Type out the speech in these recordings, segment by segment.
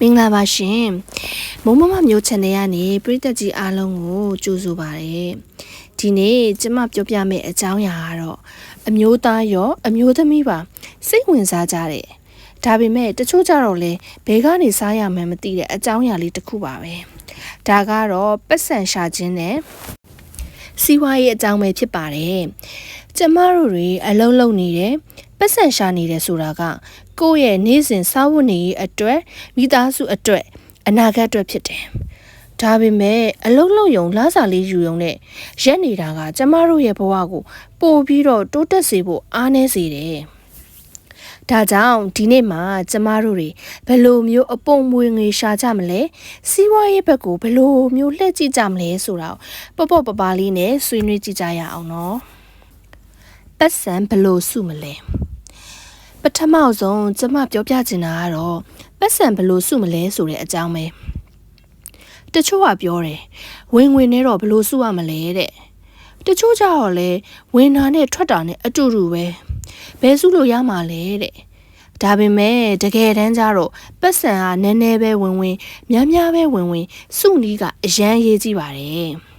မင်္ဂလာပါရှင်မုံမမမျိုး channel ကနေပရိသတ်ကြီးအားလုံးကိုကြိုဆိုပါရစေဒီနေ့ကျမပြောပြမယ့်အကြောင်းအရာကတော့အမျိုးသားရော အမျိုးသမီးပါ စိတ်ဝင်စားကြတယ်ဒါပေမဲ့တချို့ကြတော့လေဘဲကနေစားရမှန်းမသိတဲ့အကြောင်းအရာလေးတစ်ခုပါပဲဒါကတော့ပတ်စံရှာခြင်းနဲ့စီးပွားရေးအကြောင်းပဲဖြစ်ပါတယ်ကျမတို့တွေအလုံးလုံးနေတယ်ပတ်စံရှာနေတယ်ဆိုတာက ကိုယ့်ရဲ့နေ့စဉ်စားဝတ်နေရေးအတွက်မိသားစုအတွက်အနာဂတ်အတွက်ဖြစ်တယ်။ဒါပေမဲ့အလုံးလုံးယုံလားစာလေးယူယုံနဲ့ရက်နေတာက ကျမတို့ရဲ့ဘဝကို ပို့ပြီးတော့တိုးတက်စေဖို့အားနည်းစေတယ်။ဒါကြောင့်ဒီနေ့မှာကျမတို့တွေဘယ်လိုမျိုးအပုံမွေငွေရှာကြမလဲစီးပွားရေးဘက်ကိုဘယ်လိုမျိုးလှည့်ကြည့်ကြမလဲဆိုတာကိုပေါ့ပေါ့ပပလေးနဲ့ဆွေးနွေးကြည့်ကြရအောင်နော်။ပတ်စံဘယ်လိုစုမလဲ။ ပထမဆုံးကျမပြောပြချင်တာကတော့ပတ်စံဘလို့စုမလဲဆိုတဲ့အကြောင်းပဲတချို့ကပြောတယ်ဝင်ဝင်နဲ့တော့ဘလို့စုရမလဲတဲ့တချို့ကြတော့လဲဝင်တာနဲ့ထွက်တာနဲ့အတူတူပဲဘယ်စုလို့ရမှာလဲတဲ့ဒါပေမဲ့တကယ်တမ်းကျတော့ပတ်စံကနည်းနည်းပဲဝင်ဝင်များများပဲဝင်ဝင်စုနီးကအရန်ရေးကြည့်ပါတယ်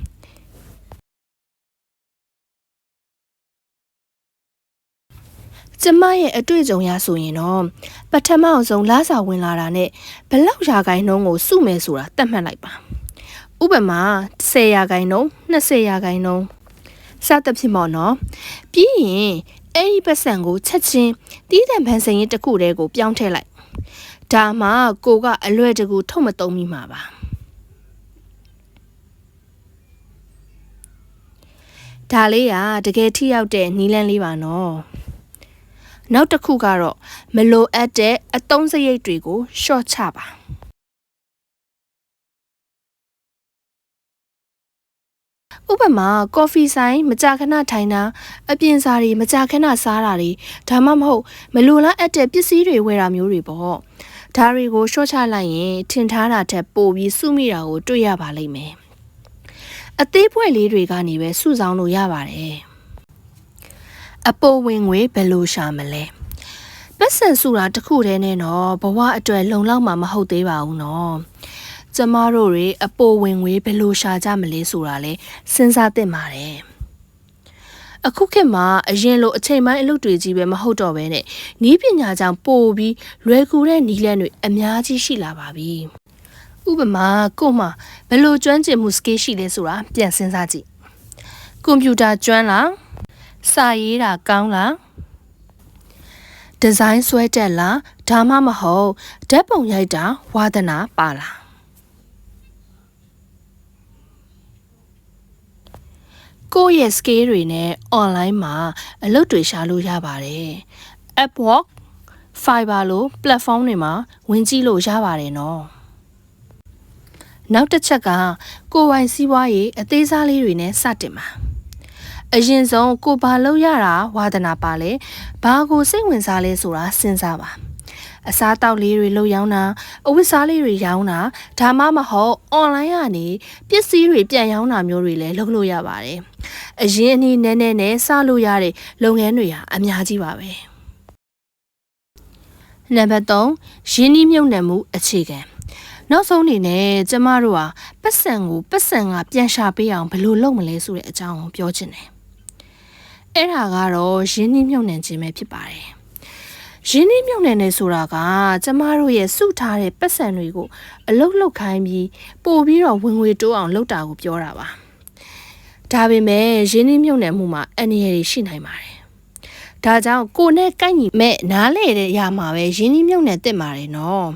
ကျမရဲ့အတွေ့အကြုံရဆိုရင်တော့ပထမအဆုံးလာစာဝင်လာတာနဲ့ဘလောက်ရာခိုင်နှုန်းကိုစုမယ်ဆိုတာသတ်မှတ်လိုက်ပါဥပမာ10ရာခိုင်နှုန်း20ရာခိုင်နှုန်းစသဖြင့်ပေါ့နော်ပြီးရင်အဲ့ဒီပတ်စံကိုချက်ချင်းတီးတံဖန်စင်ရင်တစ်ခုတည်းကိုပြောင်းထည့်လိုက်ဒါမှကိုကအလွယ်တကူထုတ်မသုံးမိမှာပါဒါလေးကတကယ်ထိရောက်တဲ့နီးလန်းလေးပါနော် နောက်တစ်ခုကတော့မလိုအပ်တဲ့အသုံးစရိတ်တွေကိုရှော့ချပါဥပမာကော်ဖီဆိုင်မကြာခဏထိုင်တာအပြင်စားတွေမကြာခဏစားတာတွေဒါမှမဟုတ်မလိုလားအပ်တဲ့ပစ္စည်းတွေဝယ်တာမျိုးတွေပေါ့ဒါတွေကိုရှော့ချလိုက်ရင်ထင်ထားတာထက်ပိုပြီးစုမိတာကိုတွေ့ရပါလိမ့်မယ်အသေးဖွဲလေးတွေကနေပဲစုဆောင်လို့ရပါတယ် အပေါ်ဝင်ငွေဘယ်လိုရှာမလဲပတ်စံစုတာတခုတည်းနဲ့တော့ဘဝအတွက်လုံလောက်မှာမဟုတ်သေးပါဘူးနော်ကျမတို့တွေအပေါ်ဝင်ငွေဘယ်လိုရှာကြမလဲဆိုတာလဲစဉ်းစားသင့်ပါတယ်အခုခေတ်မှာအရင်လိုအချိန်ပိုင်းအလုပ်တွေကြီးပဲမဟုတ်တော့ဘဲနဲ့နီးပညာကြောင့်ပို့ပြီးလွယ်ကူတဲ့နီးလန်းတွေအများကြီးရှိလာပါပြီဥပမာကို့မှာဘယ်လိုကျွမ်းကျင်မှု skill ရှိလဲဆိုတာပြန်စဉ်းစားကြည့်ကွန်ပျူတာကျွမ်းလား စာရေးတာကောင်းလားဒီဇိုင်းဆွဲတက်လားဒါမှမဟုတ်ဓာတ်ပုံရိုက်တာဝါသနာပါလားကိုယ့်ရဲ့ scale တွေနဲ့ online မှာအလုပ်တွေရှာလို့ရပါတယ် Upwork Fiverr လို platform တွေမှာဝင်ကြည့်လို့ရပါတယ်နော်နောက်တစ်ချက်ကကိုယ်ပိုင်စီးပွားရေးအသေးစားလေးတွေနဲ့စတင်ပါ အရင်ဆုံးကိုဘာလို့ရတာဝါသနာပါလဲဘာကိုစိတ်ဝင်စားလဲဆိုတာစဉ်းစားပါအစားတောက်လေးတွေလုပ်ရောင်းတာအဝတ်စားလေးတွေရောင်းတာဒါမှမဟုတ် online ကနေပစ္စည်းတွေပြန်ရောင်းတာမျိုးတွေလည်းလုပ်လို့ရပါတယ်အရင်အနည်းနည်းနည်းနဲ့စလို့ရတဲ့လုပ်ငန်းတွေဟာအများကြီးပါပဲနံပါတ်3ရင်းနှီးမြှုပ်နှံမှုအခြေခံနောက်ဆုံးအနေနဲ့ကျမတို့ဟာပတ်စံကိုပတ်စံကပြန်ရှာပေးအောင်ဘယ်လိုလုပ်မလဲဆိုတဲ့အကြောင်းကိုပြောချင်တယ် အဲ့ဒါကတော့ရင်းနှီးမြှုပ်နှံခြင်းပဲဖြစ်ပါတယ်ရင်းနှီးမြှုပ်နှံနေဆိုတာကကျမတို့ရဲ့စုထားတဲ့ပတ်စံတွေကိုအလုတ်လုတ်ခိုင်းပြီးပို့ပြီးတော့ဝင်ငွေတိုးအောင်လုပ်တာကိုပြောတာပါဒါပေမဲ့ရင်းနှီးမြှုပ်နှံမှုမှာအန္တရာယ်တွေရှိနိုင်ပါတယ်ဒါကြောင့်ကိုနဲ့ကိုက်ညီမဲ့နားလေတဲ့ရမှာပဲရင်းနှီးမြှုပ်နှံတက်ပါတယ်နော်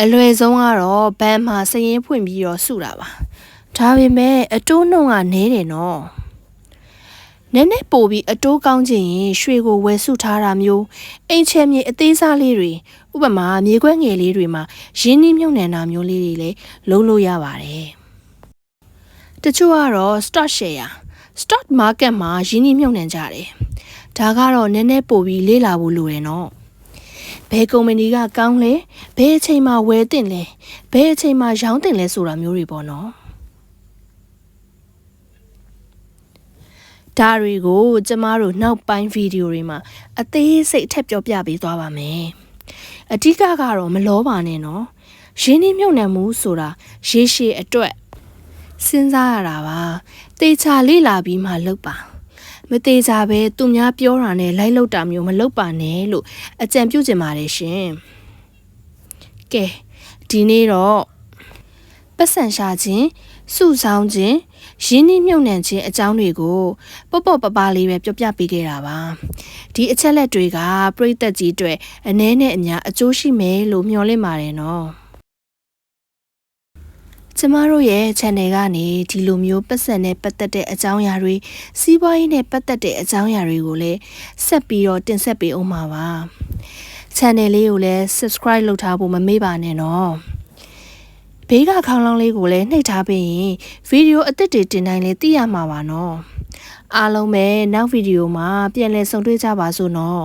အလွယ်ဆုံးကတော့ဘဏ်မှာစရင်ဖွင့်ပြီးတော့စုတာပါဒါပေမဲ့အတိုးနှုန်းကနည်းတယ်နော် နည်းနည်းပိုပြီးအတိုးကောင်းခြင်းရင်ရွှေကိုဝယ်စုထားတာမျိုးအိမ်ချဲမြေအသေးစားလေးတွေဥပမာမြေခွက်ငယ်လေးတွေမှာရင်းနှီးမြှုပ်နှံတာမျိုးလေးတွေလည်းလုံးလို့ရပါတယ်တချို့ကတော့ stock share stock market မှာရင်းနှီးမြှုပ်နှံကြတယ်ဒါကတော့နည်းနည်းပိုပြီးလေးလာဖို့လိုတယ်နော်ဘယ်ကုမ္ပဏီကကောင်းလဲဘယ်အချိန်မှာဝယ်တင်လဲဘယ်အချိန်မှာရောင်းတင်လဲဆိုတာမျိုးတွေပေါ့နော် ဒါတွေကိုကျမတို့နောက်ပိုင်းဗီဒီယိုတွေမှာအသေးစိတ်ထပ်ပြောပြပေးသွားပါမယ်အဓိကကတော့မလောပါနဲ့နော်ရင်းနှီးမြုပ်နှံမှုဆိုတာရေရှည်အတွက်စဉ်းစားရတာပါတေချာလေးလာပြီးမှလုပ်ပါမသေးကြပဲသူများပြောတာနဲ့လိုက်လောက်တာမျိုးမလုပ်ပါနဲ့လို့အကြံပြုချင်ပါတယ်ရှင်။ကဲဒီနေ့တော့ပတ်စံရှာခြင်း စုဆောင်းခြင်းရင်းနှီးမြုပ်နှံခြင်းအကြောင်းတွေကိုပေါ့ပေါ့ပပလေးပဲပြောပြပေးခဲ့တာပါ။ဒီအချက်လက်တွေကပြိသက်ကြီးအတွက်အနည်းနဲ့အများအကျိုးရှိမယ်လို့မျှော်လင့်ပါတယ်နော်။ကျမတို့ရဲ့ channel ကနေဒီလိုမျိုးပတ်စံနဲ့ပတ်သက်တဲ့အကြောင်းအရာတွေစီးပွားရေးနဲ့ပတ်သက်တဲ့အကြောင်းအရာတွေကိုလည်းဆက်ပြီးတော့တင်ဆက်ပေးအောင်ပါပါ channel လေးကိုလည်း subscribe လုပ်ထားဖို့မမေ့ပါနဲ့နော် ဘေးကခေါင်းလောင်းလေးကိုလည်းနှိပ်ထားပြီးရင်ဗီဒီယိုအသစ်တွေတင်တိုင်းလေးသိရမှာပါနော်အားလုံးပဲနောက်ဗီဒီယိုမှာပြန်လည်ဆုံတွေ့ကြပါစို့နော်